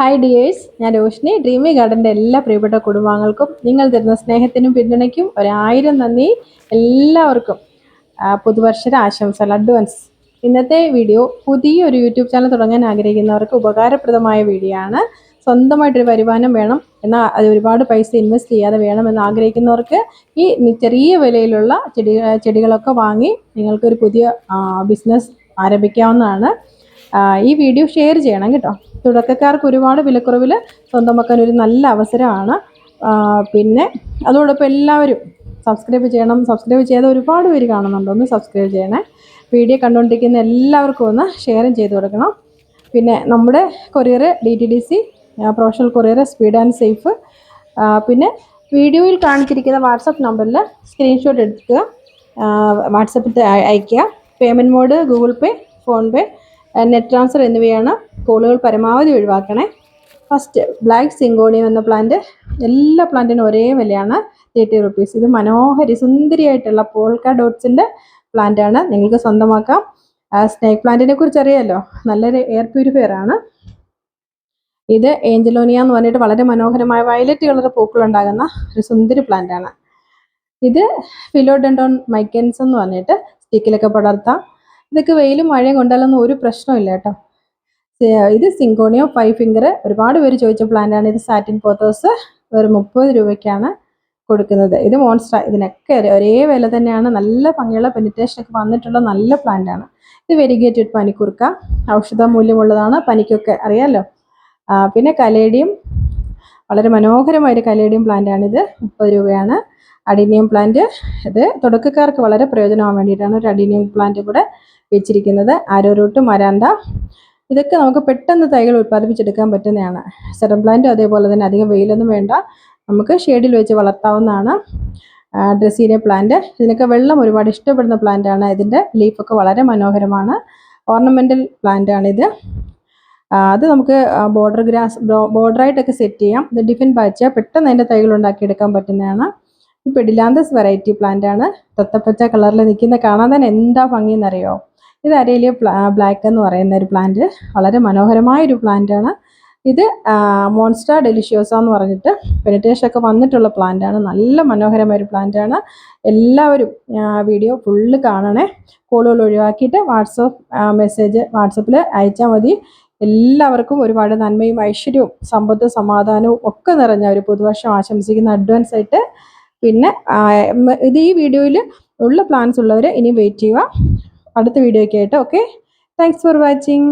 Hi dears ഞാൻ Roshni dreamy ഗാർഡന്റെ എല്ലാ പ്രിയപ്പെട്ട കുടുംബാംഗങ്ങൾക്കും നിങ്ങൾ തരുന്ന സ്നേഹത്തിനും പിന്തുണയ്ക്കും ഒരായിരം നന്ദി എല്ലാവർക്കും. പുതുവർഷ ആശംസകൾ അഡ്വാൻസ് ഇന്നത്തെ വീഡിയോ പുതിയൊരു യൂട്യൂബ് ചാനൽ തുടങ്ങാൻ ആഗ്രഹിക്കുന്നവർക്ക് ഉപകാരപ്രദമായ വീഡിയോ ആണ്. സ്വന്തമായിട്ടൊരു വരുമാനം വേണം എന്നാൽ അത് ഒരുപാട് പൈസ ഇൻവെസ്റ്റ് ചെയ്യാതെ വേണമെന്ന് ആഗ്രഹിക്കുന്നവർക്ക് ഈ ചെറിയ വിലയിലുള്ള ചെടി ചെടികളൊക്കെ വാങ്ങി നിങ്ങൾക്കൊരു പുതിയ ബിസിനസ് ആരംഭിക്കാവുന്നതാണ്. ഈ വീഡിയോ ഷെയർ ചെയ്യണം കേട്ടോ. തുടക്കക്കാർക്ക് ഒരുപാട് വിലക്കുറവിൽ സ്വന്തമാക്കാൻ ഒരു നല്ല അവസരമാണ്. പിന്നെ അതോടൊപ്പം എല്ലാവരും സബ്സ്ക്രൈബ് ചെയ്യണം. സബ്സ്ക്രൈബ് ചെയ്ത ഒരുപാട് പേര് കാണുന്നുണ്ട്. ഒന്ന് സബ്സ്ക്രൈബ് ചെയ്യണേ. വീഡിയോ കണ്ടുകൊണ്ടിരിക്കുന്ന എല്ലാവർക്കും ഒന്ന് ഷെയറും ചെയ്ത് കൊടുക്കണം. പിന്നെ നമ്മുടെ courier D T D C professional courier speed and safe പിന്നെ വീഡിയോയിൽ കാണിച്ചിരിക്കുന്ന വാട്സപ്പ് നമ്പറിൽ സ്ക്രീൻഷോട്ട് എടുക്കുക. വാട്സപ്പിൽ അയയ്ക്കുക payment mode Google Pay PhonePe net transfer എന്നിവയാണ് കോളുകൾ പരമാവധി ഒഴിവാക്കണേ. ഫസ്റ്റ് ബ്ലാക്ക് സിങ്കോണിയം എന്ന പ്ലാന്റ് എല്ലാ പ്ലാന്റിനും ഒരേ വിലയാണ് തേർട്ടി റുപ്പീസ് ഇത് മനോഹരി സുന്ദരിയായിട്ടുള്ള പോൾക്ക ഡോട്ട്സിന്റെ പ്ലാന്റാണ് നിങ്ങൾക്ക് സ്വന്തമാക്കാം. സ്നേക്ക് പ്ലാന്റിനെ കുറിച്ച് അറിയാമല്ലോ നല്ലൊരു എയർ പ്യൂരിഫയർ ആണ്. ഇത് ഏഞ്ചലോനിയ എന്ന് പറഞ്ഞിട്ട് വളരെ മനോഹരമായ വയലറ്റ് കളർ പൂക്കളുണ്ടാകുന്ന ഒരു സുന്ദരി പ്ലാന്റാണ് ഇത് ഫിലോഡെൻഡോൺ മൈക്കൻസ് എന്ന് പറഞ്ഞിട്ട് സ്റ്റിക്കിലൊക്കെ പടർത്താം. ഇതൊക്കെ വെയിലും മഴയും കൊണ്ടാലൊന്നും ഒരു പ്രശ്നമില്ല കേട്ടോ. ഇത് സിങ്കോണിയോ ഫൈവ് ഫിംഗർ ഒരുപാട് പേര് ചോദിച്ച പ്ലാന്റാണ് ഇത് സാറ്റിൻ പോത്തോസ് ഒരു മുപ്പത് രൂപയ്ക്കാണ് കൊടുക്കുന്നത്. ഇത് മോൺസ്റ്റർ ഇതിനൊക്കെ ഒരേ- വില തന്നെയാണ്. നല്ല ഭംഗിയുള്ള പെനിറ്റേഷൻ ഒക്കെ വന്നിട്ടുള്ള നല്ല പ്ലാന്റാണ് ഇത് വെരിഗേറ്റഡ് പനിക്കുറുക്ക ഔഷധ മൂല്യമുള്ളതാണ്. പനിക്കൊക്കെ അറിയാമല്ലോ പിന്നെ കലേഡിയും. വളരെ മനോഹരമായ ഒരു കലേഡിയം പ്ലാന്റാണിത് മുപ്പത് രൂപയാണ്. അഡീനിയം പ്ലാന്റ് ഇത് തുടക്കക്കാർക്ക് വളരെ പ്രയോജനമാകാൻ വേണ്ടിയിട്ടാണ് ഒരു അഡീനിയം പ്ലാന്റ് കൂടെ വെച്ചിരിക്കുന്നത്. Arrowroot maranta. ഇതൊക്കെ നമുക്ക് പെട്ടെന്ന് തൈകൾ ഉൽപ്പാദിപ്പിച്ചെടുക്കാൻ പറ്റുന്നതാണ്. സെറം പ്ലാന്റും അതേപോലെ തന്നെ അധികം വെയിലൊന്നും വേണ്ട. നമുക്ക് ഷെയ്ഡിൽ വെച്ച് വളർത്താവുന്നതാണ്. ഡ്രസീനെ പ്ലാന്റ് ഇതിനൊക്കെ വെള്ളം ഒരുപാട് ഇഷ്ടപ്പെടുന്ന പ്ലാന്റാണ് ഇതിന്റെ ലീഫൊക്കെ വളരെ മനോഹരമാണ്. ഓർണമെന്റൽ പ്ലാന്റ് ആണ് ഇത്. അത് നമുക്ക് ബോർഡർ ഗ്രാസ് ബോർഡറായിട്ടൊക്കെ സെറ്റ് ചെയ്യാം. ഇത് ഡിഫിൻ ബാച്ച് പെട്ടെന്ന് അതിന്റെ തൈകൾ ഉണ്ടാക്കിയെടുക്കാൻ പറ്റുന്നതാണ്. ഇത് പെഡിലാന്തസ് വെറൈറ്റി പ്ലാന്റ് ആണ്. തത്തപ്പച്ച കളറിൽ നിൽക്കുന്ന കാണാൻ തന്നെ എന്താ ഭംഗിയെന്നറിയോ? ഇത് അരേലിയ ബ്ലാക്ക് എന്ന് പറയുന്ന ഒരു പ്ലാന്റ് വളരെ മനോഹരമായ ഒരു പ്ലാന്റാണ് ഇത് മോൺസ്റ്റർ ഡെലിഷ്യോസ എന്ന് പറഞ്ഞിട്ട് പെനിറ്റേഷൻ ഒക്കെ വന്നിട്ടുള്ള പ്ലാന്റാണ് നല്ല മനോഹരമായ ഒരു പ്ലാന്റാണ് എല്ലാവരും വീഡിയോ ഫുള്ള് കാണണേ. കോളുകൾ ഒഴിവാക്കിയിട്ട് വാട്സപ്പ് മെസ്സേജ് വാട്സപ്പിൽ അയച്ചാൽ മതി. എല്ലാവർക്കും ഒരുപാട് നന്മയും ഐശ്വര്യവും സമ്പത്തും സമാധാനവും ഒക്കെ നിറഞ്ഞ ഒരു പുതുവർഷം ആശംസിക്കുന്ന അഡ്വാൻസ് ആയിട്ട്. പിന്നെ ഇത് ഈ വീഡിയോയിൽ ഉള്ള പ്ലാൻസ് ഉള്ളവർ ഇനി വെയിറ്റ് ചെയ്യുക. അടുത്ത വീഡിയോയ്ക്കായിട്ട് ഓക്കെ താങ്ക്സ് ഫോർ വാച്ചിങ്